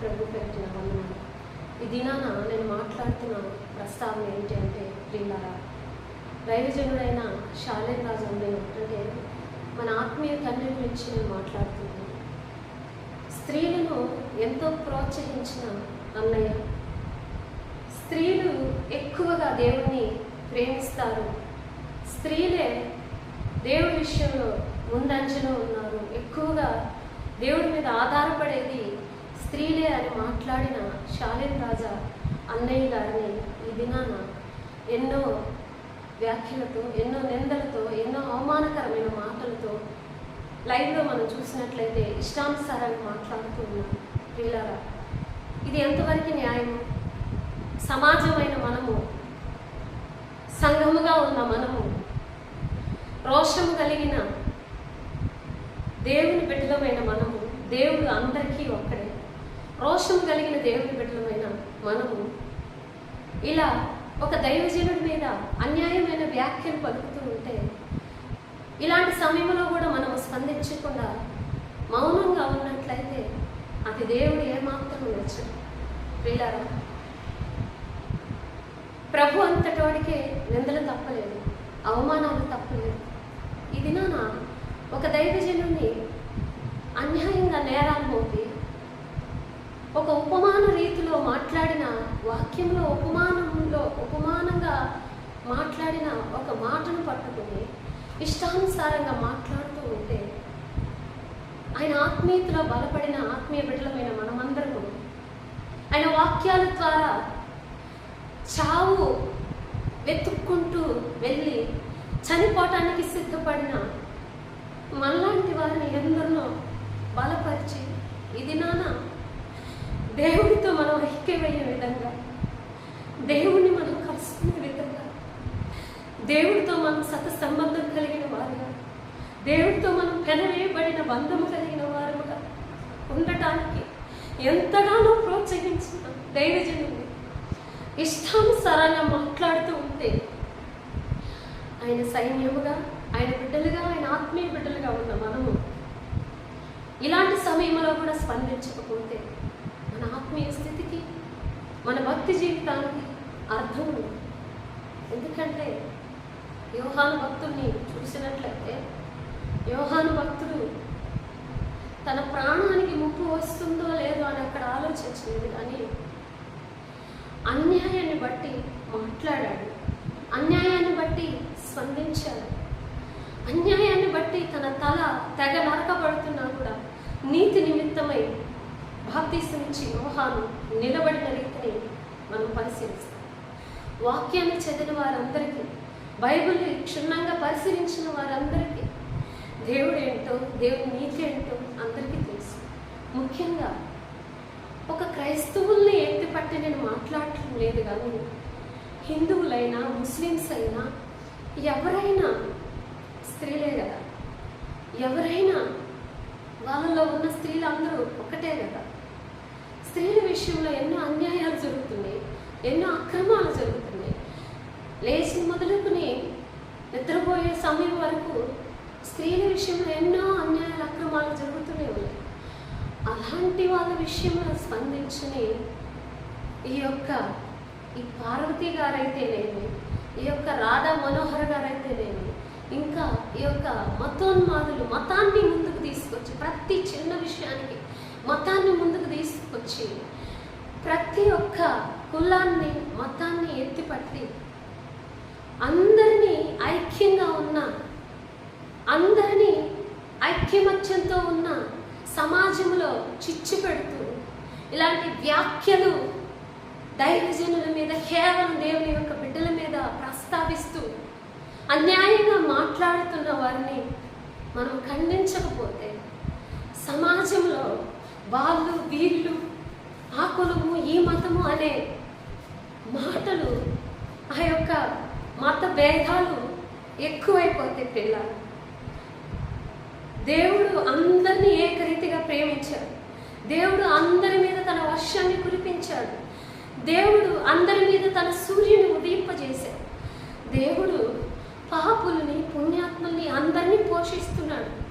ప్రభు పెట్టిన వందనాలు ఈ దినాన నేను మాట్లాడుతున్న ప్రస్తావన ఏంటి అంటే ప్రియులారా దైవజనుడైన శాలేం రాజు అన్నయ్య అంటే మన ఆత్మీయ తండ్రి గురించి నేను మాట్లాడుతున్నాను. స్త్రీలను ఎంతో ప్రోత్సహించిన అన్నయ్య. స్త్రీలు ఎక్కువగా దేవుణ్ణి ప్రేమిస్తారు. స్త్రీలే దేవుడి విషయంలో ముందంజలో ఉన్నారు. ఎక్కువగా దేవుడి మీద ఆధారపడేది స్త్రీలే అని మాట్లాడిన శాలేం రాజా అన్నయ్య గారిని ఈ దినాన ఎన్నో వ్యాఖ్యలతో ఎన్నో నిందలతో ఎన్నో అవమానకరమైన మాటలతో లైవ్లో మనం చూసినట్లయితే ఇష్టానుసారాన్ని మాట్లాడుతూ ఉన్నాం పిల్లల ఇది ఎంతవరకు న్యాయం సమాజమైన మనము సంఘముగా ఉన్న మనము రోషము కలిగిన దేవుని బిడ్డలమైన మనము దేవుడు అందరికీ ఒక్కడే. రోషం కలిగిన దేవుని బిడ్డలమైన మనము ఇలా ఒక దైవజనుడి మీద అన్యాయమైన వ్యాఖ్యలు పలుకుతూ ఉంటే ఇలాంటి సమయంలో కూడా మనం స్పందించకుండా మౌనంగా ఉన్నట్లయితే అది దేవుడు ఏమాత్రం నచ్చడు వీళ్ళారా ప్రభు అంతటోడికే నిందలు తప్పలేదు అవమానాలు తప్పలేదు. ఇది నా ఒక దైవజనుడిని అన్యాయంగా నేరాలు మోపి ఒక ఉపమాన రీతిలో మాట్లాడిన వాక్యంలో ఉపమానంలో ఉపమానంగా మాట్లాడిన ఒక మాటను పట్టుకుని ఇష్టానుసారంగా మాట్లాడుతూ ఉంటే ఆయన ఆత్మీయతలో బలపడిన ఆత్మీయ బిడ్డలమైన మనమందరము ఆయన వాక్యాల ద్వారా చావు వెతుక్కుంటూ వెళ్ళి చనిపోవటానికి సిద్ధపడిన మనలాంటి వారిని ఎందరినో బలపరిచి ఇది నాన్న దేవుడితో మనం ఐక్యమయ్యే విధంగా దేవుణ్ణి మనం కలుసుకునే విధంగా దేవుడితో మనం సత సంబంధం కలిగిన వారుగా దేవుడితో మనం పెనవేయబడిన బంధము కలిగిన వారుగా ఉండటానికి ఎంతగానో ప్రోత్సహించిన దైవజనుడు ఇష్టానుసారంగా మాట్లాడుతూ ఉంటే ఆయన సైన్యముగా ఆయన బిడ్డలుగా ఆయన ఆత్మీయ బిడ్డలుగా ఉన్న మనము ఇలాంటి సమయంలో కూడా స్పందించకపోతే మన ఆత్మీయ స్థితికి మన భక్తి జీవితానికి అర్థం ఎందుకంటే యోహాను భక్తుల్ని చూసినట్లయితే యోహాను భక్తుడు తన ప్రాణానికి ముప్పు వస్తుందో లేదో అని అక్కడ ఆలోచించలేదు. కానీ అన్యాయాన్ని బట్టి మాట్లాడాడు. అన్యాయాన్ని బట్టి స్పందించాడు. అన్యాయాన్ని బట్టి తన తల తెగ నరకబడుతున్నా కూడా నీతి నిమిత్తమై బాప్తీసమిచ్చి యోహాను నిలబడిన రీతిని మనం పరిశీలిస్తాం. వాక్యాన్ని చదివిన వారందరికీ బైబిల్ని క్షుణ్ణంగా పరిశీలించిన వారందరికీ దేవుడు ఏంటో దేవుని నీతి ఏంటో అందరికీ తెలుసు. ముఖ్యంగా ఒక క్రైస్తవుల్ని ఎత్తిపట్టి నేను మాట్లాడటం లేదు కానీ హిందువులైనా ముస్లిమ్స్ అయినా ఎవరైనా స్త్రీలే కదా. ఎవరైనా వాళ్ళలో ఉన్న స్త్రీలు అందరూ ఒకటే కదా. స్త్రీల విషయంలో ఎన్నో అన్యాయాలు జరుగుతున్నాయి ఎన్నో అక్రమాలు జరుగుతున్నాయి. లేచి మొదలుకుని నిద్రపోయే సమయం వరకు స్త్రీల విషయంలో ఎన్నో అన్యాయాలు అక్రమాలు జరుగుతూనే ఉన్నాయి. అలాంటి వాళ్ళ విషయంలో స్పందించని ఈ యొక్క ఈ పార్వతి గారైతేనేమి ఈ యొక్క రాధా మనోహర్ గారైతేనేమి ఇంకా ఈ యొక్క మతోన్మాదులు మతాన్ని ముందుకు తీసుకొచ్చి ప్రతి చిన్న విషయానికి మతాన్ని ముందుకు తీసుకొచ్చి ప్రతి ఒక్క కులాన్ని మతాన్ని ఎత్తిపట్టి అందరినీ ఐక్యంగా ఉన్న అందరినీ ఐక్యమత్యంతో ఉన్న సమాజంలో చిచ్చు పెడుతూ ఇలాంటి వ్యాఖ్యలు దైవజనుల మీద కేవలం దేవుని యొక్క బిడ్డల మీద ప్రస్తావిస్తూ అన్యాయంగా మాట్లాడుతున్న వారిని మనం ఖండించకపోతే సమాజంలో వాళ్ళు వీళ్ళు ఆ కులము ఈ మతము అనే మాటలు ఆ యొక్క మత భేదాలు ఎక్కువైపోతాయి పిల్లలు. దేవుడు అందరినీ ఏకరీతిగా ప్రేమించాడు. దేవుడు అందరి మీద తన వర్షాన్ని కురిపించాడు. దేవుడు అందరి మీద తన సూర్యుని ఉదయింపజేశాడు. దేవుడు పాపుల్ని పుణ్యాత్మల్ని అందరినీ పోషిస్తున్నాడు.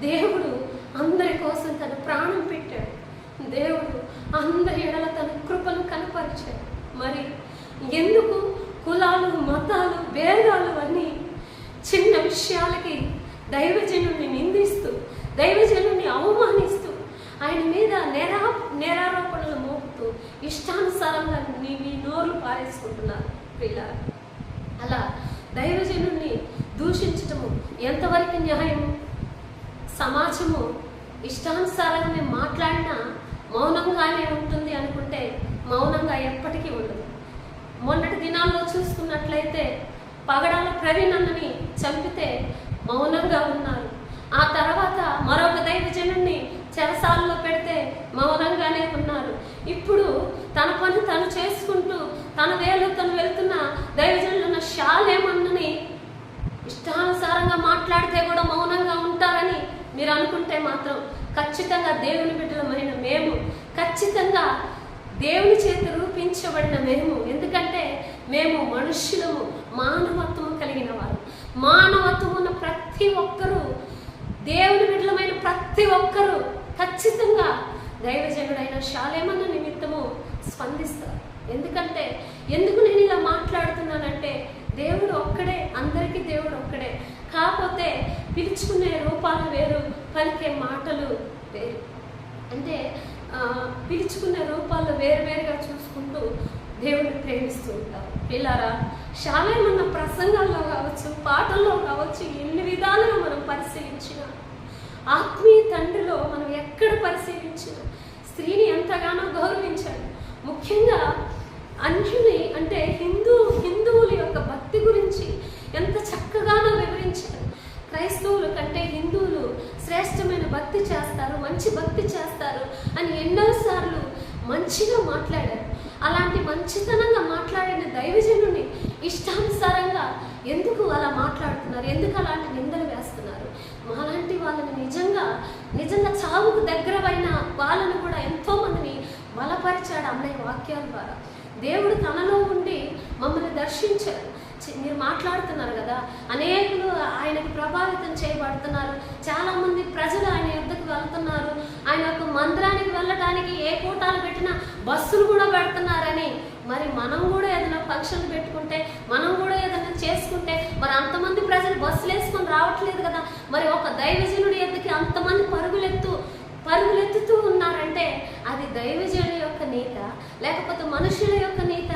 దేవుడు అందరి కోసం తన ప్రాణం పెట్టాడు. దేవుడు అందరి ఎడల తన కృపను కనపరిచాడు. మరి ఎందుకు కులాలు మతాలు భేదాలు అన్నీ చిన్న విషయాలకి దైవజనుడిని నిందిస్తూ దైవజనుడిని అవమానిస్తూ ఆయన మీద నేరా నేరారోపణలు మోపుతూ ఇష్టానుసారంగా నీ మీ నోరు పారేసుకుంటున్నారు పిల్లలు అలా దైవజనుడిని దూషించటము ఎంతవరకు న్యాయము? సమాజము ఇష్టానుసారంగా మేము మాట్లాడినా మౌనంగానే ఉంటుంది అనుకుంటే మౌనంగా ఎప్పటికీ ఉండదు. మొన్నటి దినాల్లో చూసుకున్నట్లయితే పగడాల ప్రవీణ్ అన్నని చంపితే మౌనంగా ఉన్నారు. ఆ తర్వాత మరొక దైవజనుడిని చెరసాలలో పెడితే మౌనంగానే ఉన్నారు. ఇప్పుడు తన పని తను చేసుకుంటూ తన వేలు తను వెళ్తున్న దైవజనులు ఉన్న షాలేమన్నని ఇష్టానుసారంగా మాట్లాడితే కూడా మౌనంగా ఉంటారని మీరు అనుకుంటే మాత్రం ఖచ్చితంగా దేవుని బిడ్డలమైన మేము ఖచ్చితంగా దేవుని చేతి రూపించబడిన మేము. ఎందుకంటే మేము మనుష్యులము మానవత్వం కలిగిన వారు. మానవత్వం ఉన్న ప్రతి ఒక్కరూ దేవుని బిడ్డలమైన ప్రతి ఒక్కరూ ఖచ్చితంగా దైవజనుడైన శాలేమన్న నిమిత్తము స్పందిస్తారు. ఎందుకంటే ఎందుకు నేను ఇలా మాట్లాడుతున్నానంటే దేవుడు ఒక్కడే అందరికీ దేవుడు ఒక్కడే. కాకపోతే పిలుచుకునే రూపాలు వేరు పలికే మాటలు వేరు. అంటే పిలుచుకునే రూపాలు వేరువేరుగా చూసుకుంటూ దేవుడిని ప్రేమిస్తూ ఉంటారు పిల్లారా మన ప్రసంగాల్లో కావచ్చు పాటల్లో కావచ్చు ఎన్ని విధాలుగా మనం పరిశీలించిన ఆత్మీయ తండ్రిలో మనం ఎక్కడ పరిశీలించిన స్త్రీని ఎంతగానో గౌరవించాడు. ముఖ్యంగా అన్యుని అంటే హిందూ హిందువుల యొక్క భక్తి గురించి ఎంత చక్కగానో వివరించారు క్రైస్తవుల కంటే హిందువులు శ్రేష్టమైన భక్తి చేస్తారు మంచి భక్తి చేస్తారు ఎన్నోసార్లు మంచిగా మాట్లాడారు. అలాంటి మంచితనంగా మాట్లాడిన దైవజనుని ఇష్టానుసారంగా ఎందుకు అలా మాట్లాడుతున్నారు? ఎందుకు అలాంటి నిందలు వేస్తున్నారు? మాలాంటి వాళ్ళని నిజంగా నిజంగా చావుకు దగ్గరమైన వాళ్ళను కూడా ఎంతోమందిని బలపరిచాడు అన్నయ్య వాక్యాల ద్వారా. దేవుడు తనలో ఉండి మమ్మల్ని దర్శించారు మీరు మాట్లాడుతున్నారు కదా? అనేకులు ఆయనకు ప్రభావితం చేయబడుతున్నారు. చాలా మంది ప్రజలు ఆయన యుద్ధకు వెళ్తున్నారు. ఆయన యొక్క మందిరానికి వెళ్ళడానికి ఏ కూటాలు పెట్టినా బస్సులు కూడా పెడుతున్నారని. మరి మనం కూడా ఏదైనా ఫంక్షన్ పెట్టుకుంటే మనం కూడా ఏదైనా చేసుకుంటే మరి అంతమంది ప్రజలు బస్సులు వేసుకొని రావట్లేదు కదా? మరి ఒక దైవజనుడి ఎద్దుకి అంతమంది పరుగులెత్తు పరుగులెత్తుతూ ఉన్నారంటే అది దైవజనుడి యొక్క నీత లేకపోతే మనుషుల యొక్క నీత?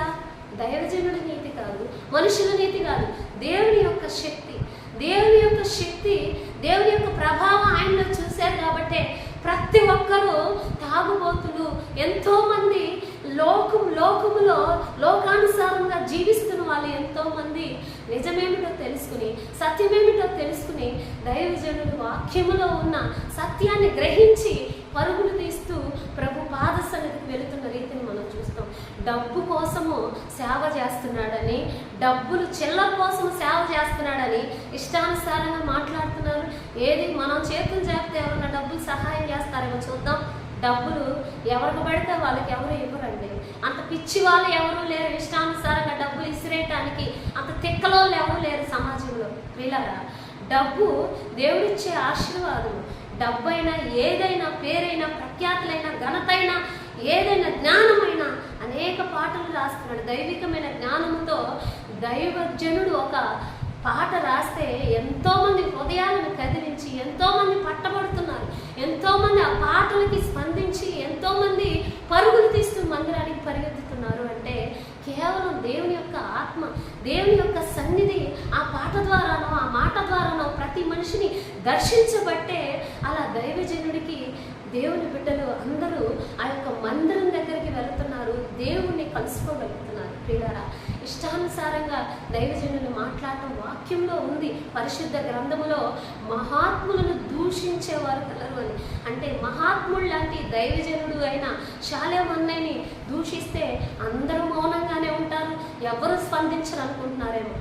దైవజనుడి నీతి కాదు మనుషుల నీతి కాదు దేవుని యొక్క శక్తి. దేవుని యొక్క శక్తి దేవుని యొక్క ప్రభావం ఆయనలో చూశారు కాబట్టే ప్రతి ఒక్కరూ తాగుబోతులు. ఎంతోమంది లోకం లోకములో లోకానుసారంగా జీవిస్తున్న వాళ్ళు ఎంతో మంది నిజమేమిటో తెలుసుకుని సత్యమేమిటో తెలుసుకుని దైవజనుడు వాక్యములో ఉన్న సత్యాన్ని గ్రహించి పరుగులు తీస్తూ ప్రభు పాదసన్నిధికి వెళుతున్న రీతిని మనం చూస్తాం. డబ్బు కోసము సేవ చేస్తున్నాడని డబ్బులు చిల్లర కోసం సేవ చేస్తున్నాడని ఇష్టానుసారంగా మాట్లాడుతున్నారు. ఏది మనం చేతులు చేస్తే ఎవరన్నా డబ్బులు సహాయం చేస్తారేమో చూద్దాం. డబ్బులు ఎవరికి పడితే వాళ్ళకి ఎవరు ఇవ్వరండి. పిచ్చి వాళ్ళు ఎవరు లేరు. ఇష్టానుసారంగా డబ్బులు ఇసిరేయటానికి అంత తిక్కలోళ్ళు ఎవరు లేరు సమాజంలో. వీళ్ళరా? డబ్బు దేవుడిచ్చే ఆశీర్వాదం డబ్బు అయినా ఏదైనా పేరైనా ప్రఖ్యాతులైన ఘనతైన ఏదైనా జ్ఞానమైనా అనేక పాటలు రాస్తున్నాడు. దైవికమైన జ్ఞానంతో దైవజనుడు ఒక పాట రాస్తే ఎంతోమంది హృదయాలను కదిలించి ఎంతోమంది పట్టబడుతున్నారు ఎంతోమంది ఆ పాటలకి స్పందించి ఎంతోమంది పరుగులు తీస్తూ మందిరానికి పరిగెత్తుతున్నారు అంటే కేవలం దేవుని యొక్క ఆత్మ దేవుని యొక్క సన్నిధి ఆ పాట ద్వారానో ఆ మాట ద్వారానో ప్రతి మనిషిని దర్శించబట్టే అలా దైవజనుడికి దేవుని బిడ్డలు అందరూ ఆ యొక్క మందిరం దగ్గరికి వెళుతున్నారు దేవుణ్ణి కలుసుకోగలుగుతున్నారు. ప్రియులారా ఇష్టానుసారంగా దైవజనులు మాట్లాడటం వాక్యంలో ఉంది. పరిశుద్ధ గ్రంథములో మహాత్ములను దూషించేవారు కలరు అని. అంటే మహాత్ముడు లాంటి దైవజనుడు అయిన శాలేమన్నయ్యని దూషిస్తే అందరూ మౌనంగానే ఉంటారు. ఎవరు స్పందించరు అనుకుంటున్నారేమో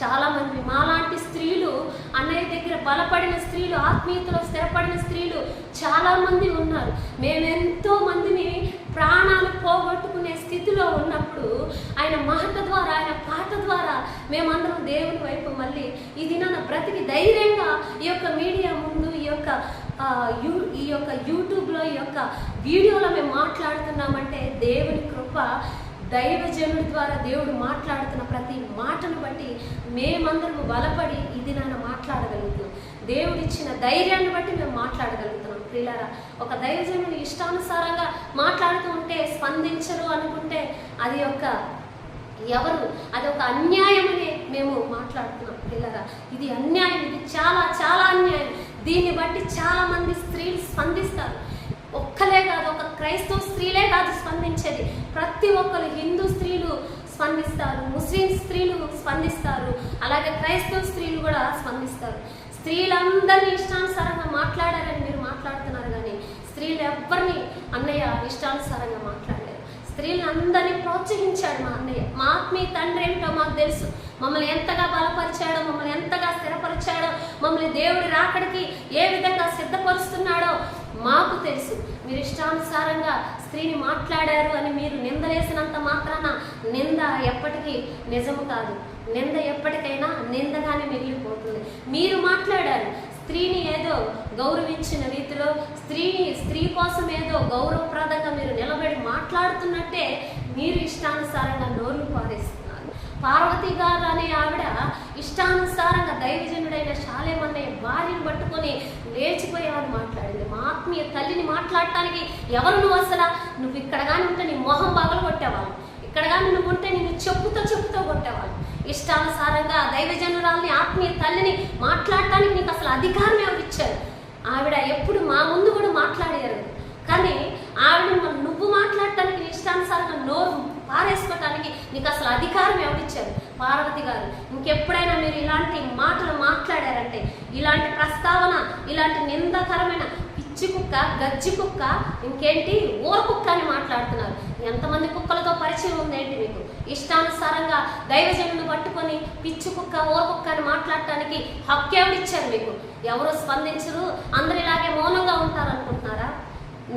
చాలా మంది మాలాంటి స్త్రీలు అన్నయ్య దగ్గర బలపడిన స్త్రీలు ఆత్మీయతలో స్థిరపడిన స్త్రీలు చాలామంది ఉన్నారు. మేమెంతో మందిని ప్రాణాలు పోగొట్టుకునే స్థితిలో ఉన్నప్పుడు ఆయన మాట ద్వారా ఆయన పాట ద్వారా మేమందరం దేవుని వైపు మళ్ళీ ఈ దినాన బ్రతికి ధైర్యంగా ఈ యొక్క మీడియా ముందు ఈ యొక్క యూ ఈ యొక్క యూట్యూబ్లో ఈ యొక్క వీడియోలో మేము మాట్లాడుతున్నామంటే దేవుని కృప దైవజనుడి ద్వారా దేవుడు మాట్లాడుతున్న ప్రతి మాటను బట్టి మేమందరము బలపడి ఇది నాన్న మాట్లాడగలుగుతున్నాం. దేవుడు ఇచ్చిన ధైర్యాన్ని బట్టి మేము మాట్లాడగలుగుతున్నాం. ప్రియులారా ఒక దైవజనుడు ఇష్టానుసారంగా మాట్లాడుతూ ఉంటే స్పందించరు అనుకుంటే అది ఒక ఎవరు? అది ఒక అన్యాయమని మేము మాట్లాడుతున్నాం పిల్లరా ఇది అన్యాయం ఇది చాలా చాలా అన్యాయం. దీన్ని బట్టి చాలా మంది స్త్రీలు స్పందిస్తారు. ఒక్కలే కాదు ఒక క్రైస్తవ స్త్రీలే కాదు స్పందించేది. ప్రతి ఒక్కరు హిందూ స్త్రీలు స్పందిస్తారు ముస్లిం స్త్రీలు స్పందిస్తారు అలాగే క్రైస్తవ స్త్రీలు కూడా స్పందిస్తారు. స్త్రీలందరినీ ఇష్టానుసారంగా మాట్లాడారని మీరు మాట్లాడుతున్నారు కానీ స్త్రీలు ఎవ్వరిని అన్నయ్య ఇష్టానుసారంగా మాట్లాడారు. స్త్రీలను అందరినీ ప్రోత్సహించాడు మా అన్నయ్య. మా ఆత్మీయ తండ్రి ఏమిటో మాకు తెలుసు. మమ్మల్ని ఎంతగా బలపరిచాడో మమ్మల్ని ఎంతగా స్థిరపరిచాడో మమ్మల్ని దేవుడి రాకడికి ఏ విధంగా సిద్ధపరుస్తున్నాడో మాకు తెలుసు. మీరు ఇష్టానుసారంగా స్త్రీని మాట్లాడారు అని మీరు నిందలేసినంత మాత్రాన నింద ఎప్పటికీ నిజము కాదు. నింద ఎప్పటికైనా నిందగానే మిగిలిపోతుంది. మీరు మాట్లాడారు. స్త్రీని ఏదో గౌరవించిన రీతిలో స్త్రీని స్త్రీ కోసం ఏదో గౌరవప్రదంగా మీరు నిలబడి మాట్లాడుతున్నట్టే మీరు ఇష్టానుసారంగా నోరు పారేస్తున్నారు. పార్వతి గారు అనే ఆవిడ ఇష్టానుసారంగా దైవజనుడైన శాలేమన్నయ్య భార్యను పట్టుకొని లేచిపోయామని మాట్లాడింది. మా ఆత్మీయ తల్లిని మాట్లాడటానికి ఎవరు నువ్వు అసలు? నువ్వు ఇక్కడ కానీ ఉంటే నీ మొహం పగలు ఇక్కడగా నిన్ను కొంటే నువ్వు నేను చెప్పుతో చెప్పుతో కొట్టేవాళ్ళు. ఇష్టానుసారంగా దైవజనురాల్ని ఆత్మీయ తల్లిని మాట్లాడటానికి నీకు అసలు అధికారం ఎవరు ఇచ్చారు? ఆవిడ ఎప్పుడు మా ముందు కూడా మాట్లాడారు కానీ ఆవిడ నువ్వు మాట్లాడటానికి ఇష్టానుసారంగా నోరు పారేసుకోవటానికి నీకు అసలు అధికారం ఎవరిచ్చారు పార్వతి గారు ఇంకెప్పుడైనా మీరు ఇలాంటి మాటలు మాట్లాడారంటే ఇలాంటి ప్రస్తావన ఇలాంటి నిందకరమైన పిచ్చి కుక్క గజ్జి కుక్క ఇంకేంటి? ఊర కుక్క అని మాట్లాడుతున్నారు. ఎంతమంది కుక్కలతో పరిచయం ఉందేంటి మీకు? ఇష్టానుసారంగా దైవజనులు పట్టుకొని పిచ్చి కుక్క ఊర కుక్క అని మాట్లాడటానికి హక్కేమిచ్చారు మీకు? ఎవరు స్పందించరు? అందరు ఇలాగే మౌనంగా ఉంటారు అనుకుంటున్నారా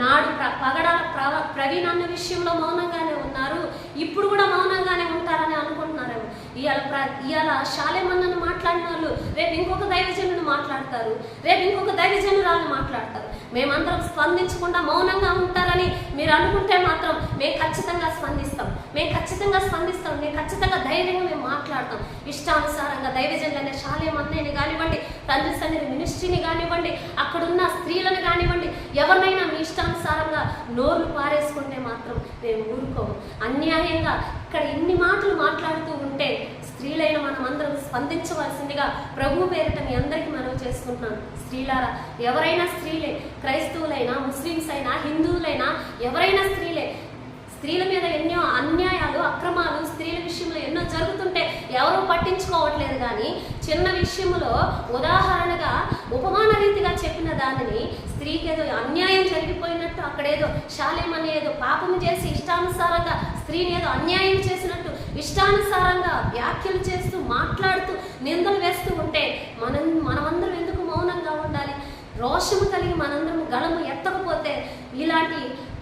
నాడు ప్ర పగడాల ప్రవ ప్రవీణ్ అన్న విషయంలో మౌనంగానే ఉన్నారు. ఇప్పుడు కూడా మౌనంగానే ఉంటారని అనుకుంటున్నారేమో. ఇవాళ ప్ర ఇవాళ శాలేమన్నను మాట్లాడిన వాళ్ళు రేపు ఇంకొక దైవజనుడు మాట్లాడతారు. రేపు ఇంకొక దైవజనురాలు మాట్లాడతారు. మేమందరం స్పందించకుండా మౌనంగా ఉంటారని మీరు అనుకుంటే మాత్రం మేము ఖచ్చితంగా స్పందిస్తాం. మేము ఖచ్చితంగా స్పందిస్తాం. మేము ఖచ్చితంగా ధైర్యంగా మేము మాట్లాడతాం. ఇష్టానుసారంగా దైవజనులైన శాలేమన్నయ్యని కానివ్వండి తండ్రి సన్నిధి మినిస్ట్రీని కానివ్వండి అక్కడున్న స్త్రీలను కానివ్వండి ఎవరినైనా మీ ఇష్టానుసారంగా నోర్లు పారేసుకుంటే మాత్రం మేము ఊరుకోము. అన్యాయంగా ఇక్కడ ఇన్ని మాటలు మాట్లాడుతూ ఉంటే స్త్రీలైన మనం అందరం స్పందించవలసిందిగా ప్రభు పేరిట మీ అందరికీ మనవి చేసుకుంటున్నాను. స్త్రీలారా ఎవరైనా స్త్రీలే క్రైస్తవులైనా ముస్లిమ్స్ అయినా హిందువులైనా ఎవరైనా స్త్రీలే స్త్రీల మీద ఎన్నో అన్యాయాలు అక్రమాలు స్త్రీల విషయంలో ఎన్నో జరుగుతుంటే ఎవరూ పట్టించుకోవట్లేదు కానీ చిన్న విషయంలో ఉదాహరణగా ఉపమాన రీతిగా చెప్పిన దానిని స్త్రీకి ఏదో అన్యాయం జరిగి అక్కడేదో శాలేమని ఏదో పాపం చేసి ఇష్టానుసారంగా స్త్రీని ఏదో అన్యాయం చేసినట్టు ఇష్టానుసారంగా వ్యాఖ్యలు చేస్తూ మాట్లాడుతూ నిందలు వేస్తూ ఉంటే మనం మనమందరం ఎందుకు మౌనంగా ఉండాలి? రోషము కలిగి మనందరం గళము ఎత్తకపోతే ఇలాంటి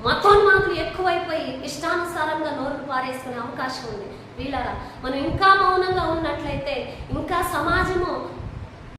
మతోన్మాదులు ఎక్కువైపోయి ఇష్టానుసారంగా నోరు పారేసుకునే అవకాశం ఉంది. వీళ్ళరా? మనం ఇంకా మౌనంగా ఉన్నట్లయితే ఇంకా సమాజము